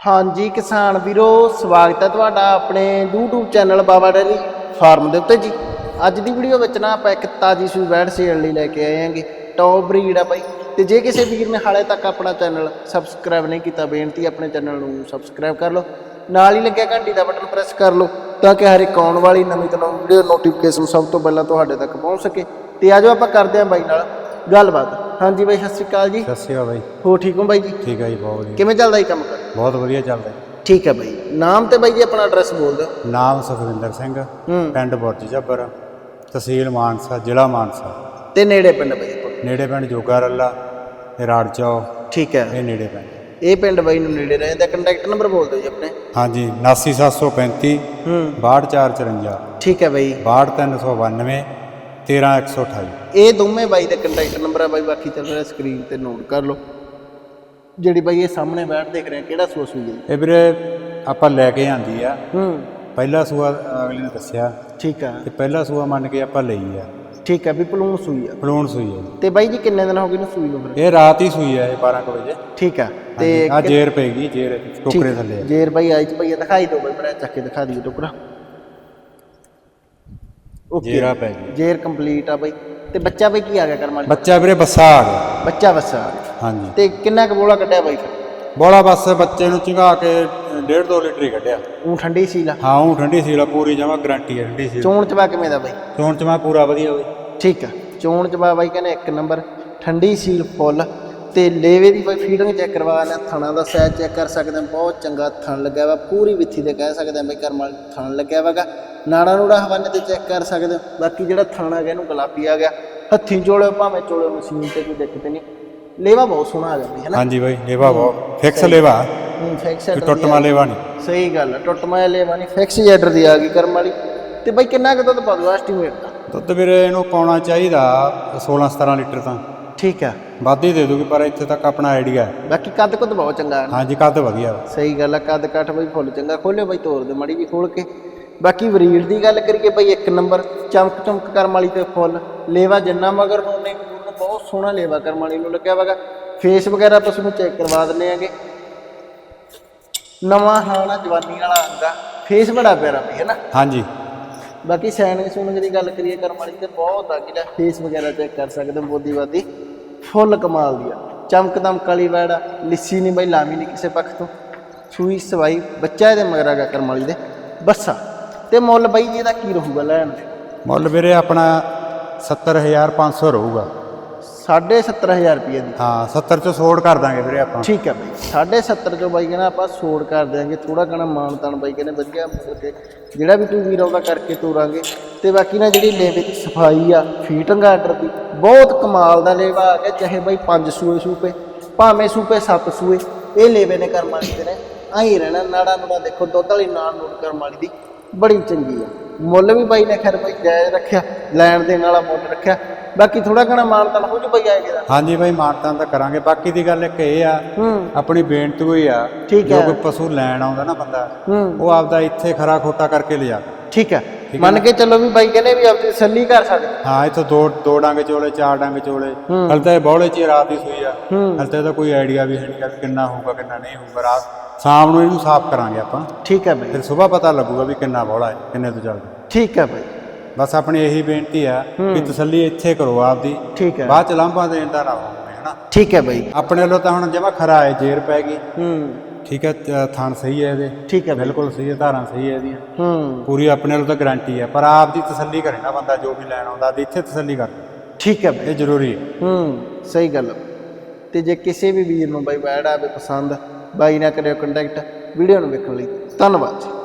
ਹਾਂਜੀ ਕਿਸਾਨ ਵੀਰੋ, ਸਵਾਗਤ ਹੈ ਤੁਹਾਡਾ ਆਪਣੇ YouTube channel Baba dairy farm ਦੇ ਉੱਤੇ ਜੀ। ਅੱਜ ਦੀ ਵੀਡੀਓ ਵਿੱਚ ਨਾ ਆਪਾਂ ਇੱਕ ਤਾਜੀ ਸੂਈ ਬੈੜ ਸੇਲ ਲਈ ਲੈ ਕੇ ਆਏ ਹਾਂਗੇ। ਟੌਪ ਬਰੀਡ ਆ ਬਾਈ। ਤੇ ਜੇ ਕਿਸੇ ਵੀਰ ਨੇ ਹਾਲੇ ਤੱਕ ਆਪਣਾ ਚੈਨਲ ਸਬਸਕ੍ਰਾਈਬ ਨਹੀਂ ਕੀਤਾ, ਬੇਨਤੀ ਆਪਣੇ ਚੈਨਲ ਨੂੰ ਸਬਸਕ੍ਰਾਈਬ ਕਰ ਲਓ। ਨਾਲ ਹੀ ਲੱਗਿਆ ਘੰਟੀ ਦਾ ਬਟਨ ਪ੍ਰੈਸ ਕਰ ਲਓ, ਤਾਂ ਕਿ ਹਰ ਇੱਕ ਆਉਣ ਵਾਲੀ ਨਵੀਂ ਤੋਂ ਨਵੀਂ ਵੀਡੀਓ ਨੋਟੀਫਿਕੇਸ਼ਨ ਸਭ ਤੋਂ ਪਹਿਲਾਂ ਤੁਹਾਡੇ ਤੱਕ ਪਹੁੰਚ ਸਕੇ। ਤੇ ਆਜੋ ਆਪਾਂ ਕਰਦੇ ਹਾਂ ਬਾਈ ਨਾਲ ਗੱਲਬਾਤ। ਹਾਂਜੀ ਬਾਈ ਸਤਿ ਸ਼੍ਰੀ ਅਕਾਲ ਜੀ। ਸਤਿ ਸ਼੍ਰੀ ਅਕਾਲ ਬਾਈ। ਹੋ ਠੀਕ ਹੋ ਬਾਈ ਜੀ? ਠੀਕ ਹੈ ਜੀ ਬਹੁਤ ਵਧੀਆ। ਕਿਵੇਂ ਚੱਲਦਾ ਜੀ ਕੰਮ? ਕਰ ਬਹੁਤ ਵਧੀਆ ਚੱਲਦਾ। ਠੀਕ ਹੈ ਬਾਈ। ਨਾਮ ਤੇ ਬਾਈ ਜੀ ਆਪਣਾ ਐਡਰੈਸ ਬੋਲ ਦਿਓ। ਨਾਮ ਸੁਖਵਿੰਦਰ ਸਿੰਘ ਪਿੰਡ ਬੁਰਜ ਜੱਬਰ ਤਹਿਸੀਲ ਮਾਨਸਾ ਜ਼ਿਲ੍ਹਾ ਮਾਨਸਾ। ਤੇ ਨੇੜੇ ਪਿੰਡ ਬਾਈ ਨੇੜੇ ਪਿੰਡ ਜੋਗਾ ਰੱਲਾ ਤੇ ਰਾੜਚੌ ਠੀਕ ਹੈ ਇਹ ਨੇੜੇ ਪਿੰਡ। ਇਹ ਪਿੰਡ ਬਾਈ ਨੂੰ ਨੇੜੇ ਰਹਿੰਦਾ ਕੰਟੈਕਟ ਨੰਬਰ ਬੋਲ ਦਿਓ ਜੀ ਆਪਣੇ। ਹਾਂਜੀ 89735 ਹੂੰ। 6254 ਠੀਕ ਹੈ ਬਾਈ। 62392 13128 ਇਹ ਦੋਵੇਂ ਬਾਈ ਦੇ ਕੰਟੈਕਟ ਨੰਬਰ ਆ ਬਾਈ ਬਾਕੀ ਚੱਲ ਰਿਹਾ ਸਕਰੀਨ ਤੇ ਨੋਟ ਕਰ ਲਓ। ਜਿਹੜੀ ਬਾਈ ਇਹ ਸਾਹਮਣੇ ਬੈਠ ਦੇਖ ਰਹੇ ਆ ਕਿਹੜਾ ਸੋਸ ਹੋਈ ਹੈ? ਇਹ ਵੀਰੇ ਆਪਾਂ ਲੈ ਕੇ ਆਂਦੀ ਆ। ਹੂੰ। ਪਹਿਲਾ ਸੂਆ ਅਗਲੇ ਨੇ ਦੱਸਿਆ। ਠੀਕ ਆ। ਤੇ ਪਹਿਲਾ ਸੂਆ ਮੰਨ ਕੇ ਆਪਾਂ ਲਈ ਆ। ਠੀਕ ਆ ਵੀ ਪਲੂਣ ਸੂਈ ਆ। ਫਲੂਣ ਸੂਈ ਹੈ ਜੀ। ਤੇ ਬਾਈ ਜੀ ਕਿੰਨੇ ਦਿਨ ਹੋ ਗਏ ਨੂੰ ਸੂਈ ਨੂੰ ਫਿਰ? ਇਹ ਰਾਤ ਹੀ ਸੂਈ ਹੈ ਇਹ 12 ਕੁ ਵਜੇ। ਠੀਕ ਆ। ਤੇ ਆ ਜੇਰ ਪੈਗੀ ਜੇਰ ਟੋਕਰੇ ਥੱਲੇ ਆ। ਜੇਰ ਬਾਈ ਆਈ ਚ ਭਈਆ ਦਿਖਾਈ ਦਿਓ ਬਾਈ ਬੜਾ ਚੱਕ ਕੇ ਦਿਖਾ ਦਈਏ ਟੁਕੜਾ ਓਕੇ। ਜੇਰਾ ਪੈ ਗਈ ਜੇਰ ਕੰਪਲੀਟ ਆ ਬਾਈ। ਤੇ ਬੱਚਾ ਬਾਈ ਕੀ ਆ ਗਿਆ ਕਰਮ ਵਾਲੀ? ਬੱਚਾ ਵੀਰੇ ਬੱਸਾ ਆ ਗਿਆ। ਬੱਚਾ ਬੱਸਾ ਹਾਂਜੀ। ਤੇ ਕਿੰਨਾ ਕੁ ਬੋਲਾ ਕੱਢਿਆ ਬਾਈ ਫਿਰ? ਬੋਲਾ ਬੱਸ ਬੱਚੇ ਨੂੰ ਚੰਗਾ ਕੇ 1.5 2 ਲੀਟਰ ਹੀ ਕੱਢਿਆ। ਉਹ ਠੰਡੀ ਸੀ ਲਾ ਹਾਂ ਉਹ ਠੰਡੀ ਸੀਲਾ ਪੂਰੀ ਜਮਾ ਗਾਰੰਟੀ ਹੈ ਠੰਡੀ ਸੀ ਚੋਣ ਚਵਾ ਕਿਵੇਂ ਦਾ ਬਾਈ? ਚੋਣ ਚ ਮੈਂ ਪੂਰਾ ਵਧੀਆ ਹੋਵੇ ਠੀਕ ਆ। ਚੋਣ ਚਵਾ ਬਾਈ ਕਹਿੰਦੇ ਇੱਕ ਨੰਬਰ। ਠੰਡੀ ਸੀਲ ਫੁੱਲ। ਤੇ ਲੇਵੇ ਦੀ ਬਾਈ ਫੀਡਿੰਗ ਚੈੱਕ ਕਰਵਾ ਲਿਆ ਥਣਾ ਦਾ ਸਾਈਜ਼ ਚੈੱਕ ਕਰ ਸਕਦੇ ਹਾਂ। ਬਹੁਤ ਚੰਗਾ ਥਣ ਲੱਗਿਆ ਵਾ। ਪੂਰੀ ਵਿੱਥੀ ਤੇ ਕਹਿ ਸਕਦੇ ਹਾਂ ਬਾਈ ਕਰਮ ਥਣ ਲੱਗਿਆ ਵਾਗਾ ਨਾੜਾ ਨੂੜਾ ਹਵਾਨੇ ਤੇ ਚੈੱਕ ਕਰ ਸਕਦੇ ਹੋ। ਬਾਕੀ ਜਿਹੜਾ ਥਣ ਗਿਆ ਇਹਨੂੰ ਗੁਲਾਬੀ ਆ ਗਿਆ। ਹੱਥੀਂ ਚੋਲੇ ਭਾਵੇਂ ਚੋਲੇ ਮਸ਼ੀਨ ਤੇ ਕੋਈ ਦਿੱਕਤ ਨਹੀਂ। ਲੇਵਾ ਬਹੁਤ ਸੋਹਣਾ ਆ ਗਿਆ ਬਈ ਹੈਨਾ? ਹਾਂਜੀ ਬਾਈ ਲੇਵਾ ਬਹੁਤ। ਫਿਕਸ ਲੇਵਾ। ਹੂੰ ਫਿਕਸ ਕੋਈ ਟੁੱਟਮਾ ਲੇਵਾ ਨਹੀਂ। ਸਹੀ ਗੱਲ ਆ ਟੁੱਟਮਾ ਲੇਵਾ ਨਹੀਂ। ਫਿਕਸ ਜੈਡਰ ਦੀ ਆ ਗਈ ਕਰਮ ਵਾਲੀ। ਤੇ ਬਾਈ ਕਿੰਨਾ ਕੁ ਦੁੱਧ ਪਾ ਦੂ ਐਸਟੀਮੇਟ ਦਾ? ਦੁੱਧ ਵੀਰੇ ਇਹਨੂੰ ਪਾਉਣਾ ਚਾਹੀਦਾ 16 17 ਲੀਟਰ ਤਾਂ। ਠੀਕ ਆ। ਵੱਧ ਹੀ ਦੇ ਦੂਗੀ ਪਰ ਇੱਥੇ ਤੱਕ ਆਪਣਾ ਆਈਡੀਆ ਹੈ। ਬਾਕੀ ਕੱਦ ਕੁੱਦ ਬਹੁਤ ਚੰਗਾ ਹੈ ਨਾ। ਹਾਂਜੀ ਕੱਦ ਵਧੀਆ। ਵਾ। ਸਹੀ ਗੱਲ ਆ ਕੱਦ ਕੱਟ ਬਈ ਫੁੱਲ ਚੰਗਾ। ਖੋਲਿਓ ਬਈ ਤੋਰ ਦੇ ਮੜੀ ਜੀ ਖੋਲ ਕੇ। ਬਾਕੀ ਵਰੀਡ ਦੀ ਗੱਲ ਕਰੀਏ ਬਈ ਇੱਕ ਨੰਬਰ ਚਮਕ ਚਮਕ ਕਰਮ ਵਾਲੀ ਤੇ ਫੁੱਲ ਲੇਵਾ ਜਿੰਨਾ ਮਗਰ ਹੋਣੇ ਨੂੰ ਬਹੁਤ ਸੋਹਣਾ ਲੇਵਾ ਕਰਮ ਵਾਲੀ ਨੂੰ ਲੱਗਿਆ ਵਗਾ। ਫੇਸ ਵਗੈਰਾ ਆਪਾਂ ਤੁਹਾਨੂੰ ਚੈੱਕ ਕਰਵਾ ਦਿੰਨੇ ਆਗੇ। ਨਵਾਂ ਹਾਣਾ ਜਵਾਨੀ ਵਾਲਾ ਆਂਦਾ ਫੇਸ ਬੜਾ ਪਿਆਰਾ ਬਈ ਹੈ ਨਾ ਹਾਂਜੀ। ਬਾਕੀ ਸੈਨਿੰਗ ਸੂਨਿੰਗ ਦੀ ਗੱਲ ਕਰੀਏ ਕਰਮ ਵਾਲੀ ਤੇ ਬਹੁਤ ਆ ਜਿਹੜਾ ਫੇਸ ਵਗੈਰਾ ਚੈੱਕ ਕਰ ਸਕਦੇ ਹੋ ਬੋਦੀ ਬਾਦੀ। ਫੁੱਲ ਕਮਾਲ ਦੀ ਆ। ਚਮਕ ਦਮਕ ਵਾਲੀ ਵੈੜਾ ਲਿੱਸੀ ਨਹੀਂ ਬਈ ਲਾਵੀ ਨਹੀਂ ਕਿਸੇ ਪੱਖ ਤੋਂ। ਸੂਈ ਸਵਾਈ ਬੱਚਾ ਇਹਦੇ ਮਗਰ ਹੈਗਾ ਕਰਮ ਵਾਲੀ ਦੇ। ਬੱਸਾ। ਤੇ ਮੁੱਲ ਬਈ ਜੀ ਇਹਦਾ ਕੀ ਰਹੂਗਾ ਲੈਣ? ਦੇ ਮੁੱਲ ਵੀਰੇ ਆਪਣਾ 70500 ਰਹੂਗਾ। 75000 ਰੁਪਏ ਦੀ। ਹਾਂ 70 ਚ ਛੋੜ ਕਰ ਦਾਂਗੇ ਵੀਰੇ ਆਪਾਂ। ਠੀਕ ਹੈ ਬਈ। 7.5 ਚੋਂ ਬਾਈ ਕਹਿੰਦਾ ਆਪਾਂ ਸੋੜ ਕਰ ਦਿਆਂਗੇ। ਥੋੜਾ ਕਣਾ ਮਾਨ ਤਾਨ ਬਾਈ ਕਹਿੰਦੇ ਵਧੀਆ ਜਿਹੜਾ ਵੀ ਕੋਈ ਵੀਰ ਆਉਂਦਾ ਕਰਕੇ ਤੋਰਾਂਗੇ। ਤੇ ਬਾਕੀ ਨਾ ਜਿਹੜੀ ਲੇਵੇ ਦੀ ਸਫ਼ਾਈ ਆ ਫੀਟਿੰਗ ਆਰਡਰ ਦੀ ਬਹੁਤ ਕਮਾਲ ਦਾ ਲੇਵਾ ਆ ਗਿਆ। ਚਾਹੇ ਬਾਈ ਪੰਜ ਸੂਏ ਸੂਪੇ ਭਾਵੇਂ ਸੂਪੇ ਸੱਤ ਸੂਏ ਇਹ ਲੇਵੇ ਨੇ ਕਰਮ ਵਾਲੀ ਦੇ ਨੇ। ਆਈ ਰਹਿਣਾ ਨਾੜਾ ਨੂੜਾ ਦੇਖੋ ਦੁੱਧ ਵਾਲੀ ਨਾਲ ਨੂੜ ਕਰਮ ਵਾਲੀ ਦੀ। ਬੜੀ ਚੰਗੀ ਆ। ਮੁੱਲ ਵੀ ਬਾਈ ਨੇ ਖੈਰ ਬਾਈ ਜਾਇਜ਼ ਰੱਖਿਆ ਲੈਣ ਦੇਣ ਵਾਲਾ ਮੁੱਲ ਰੱਖਿਆ। ਬਾਕੀ ਥੋੜਾ ਘਣਾ ਮਾਨ ਤਾਨ ਹੋ ਜੂ ਬਾਈ ਆਏਗਾ ਦਾ ਹਾਂਜੀ ਬਾਈ ਮਾਰਤਾਂ ਤਾਂ ਕਰਾਂਗੇ। ਬਾਕੀ ਦੀ ਗੱਲ ਇੱਕ ਇਹ ਆ ਆਪਣੀ ਬੇਨਤੀ ਹੋਈ ਆ ਜੋ। ਕੋਈ ਪਸ਼ੂ ਲੈਣ ਆਉਂਦਾ ਨਾ ਬੰਦਾ ਉਹ ਆਪਦਾ ਇੱਥੇ ਖਰਾ ਖੋਟਾ ਕਰਕੇ ਲਿਜਾ ਠੀਕ ਹੈ। ਮੰਨ ਕੇ ਚੱਲੋ ਵੀ ਬਾਈ ਕਹਿੰਦੇ ਵੀ ਆਪਣੀ ਤਸੱਲੀ ਕਰ ਸਕਦੇ ਹਾਂ ਇੱਥੇ ਦੋ ਦੋ ਡਾਂਗੇ ਚੋਲੇ ਚਾਰ ਡਾਂਗੇ ਚੋਲੇ। ਹਲ ਤਾਂ ਇਹ ਬੌਲੇ ਚ ਰਾਤ ਹੀ ਸੂਈ ਆ। ਹਲ ਤਾਂ ਕੋਈ ਆਈਡੀਆ ਵੀ ਹੈ ਨਹੀਂ ਕਿੰਨਾ ਹੋਊਗਾ ਕਿੰਨਾ ਨਹੀਂ ਹੋਊਗਾ ਰਾਤ ਸ਼ਾਮ ਨੂੰ ਇਹਨੂੰ ਸਾਫ਼ ਕਰਾਂਗੇ ਆਪਾਂ। ਠੀਕ ਹੈ ਬਾਈ। ਫਿਰ ਸਵੇਰ ਪਤਾ ਲੱਗੂਗਾ ਵੀ ਕਿੰਨਾ ਬੌਲਾ ਹੈ ਕਿੰਨੇ ਤੋਂ ਚੱਲਦਾ ਠੀਕ ਹੈ ਬਾਈ। ਬਸ ਆਪਣੀ ਇਹੀ ਬੇਨਤੀ ਆ ਕਿ ਤਸੱਲੀ ਇੱਥੇ ਕਰੋ ਆਪਦੀ। ਠੀਕ ਹੈ। ਬਾਅਦ ਚ ਲਾਂਭਾ ਦੇਣ ਦਾ ਨਾ ਹੋਵੇ ਹਨਾ। ਠੀਕ ਹੈ ਬਾਈ। ਆਪਣੇ ਵੱਲੋਂ ਤਾਂ ਹੁਣ ਜਮਾ ਖਰਾ ਹੈ ਜੇਰ ਪੈ ਗਈ। ਹੂੰ। ਠੀਕ ਹੈ ਥਣ ਸਹੀ ਹੈ ਇਹਦੇ। ਠੀਕ ਹੈ ਬਿਲਕੁਲ ਸਹੀ ਹੈ ਧਾਰਾਂ ਸਹੀ ਹੈ ਇਹਦੀਆਂ। ਹੂੰ। ਪੂਰੀ ਆਪਣੇ ਵੱਲੋਂ ਤਾਂ ਗਾਰੰਟੀ ਹੈ ਪਰ ਆਪ ਦੀ ਤਸੱਲੀ ਕਰੇ ਨਾ ਬੰਦਾ ਜੋ ਵੀ ਲੈਣ ਆਉਂਦਾ ਇੱਥੇ ਤਸੱਲੀ ਕਰ। ਠੀਕ ਹੈ ਇਹ ਜ਼ਰੂਰੀ ਹੈ। ਹੂੰ ਸਹੀ ਗੱਲ। ਤੇ ਜੇ ਕਿਸੇ ਵੀ ਵੀਰ ਨੂੰ ਬਾਈ ਬੈੜ ਆਵੇ ਪਸੰਦ ਬਾਈ ਨਾਲ ਕਰਿਓ ਕੰਟੈਕਟ ਵੀਡੀਓ ਨੂੰ ਵੇਖਣ ਲਈ। ਧੰਨਵਾਦ ਜੀ।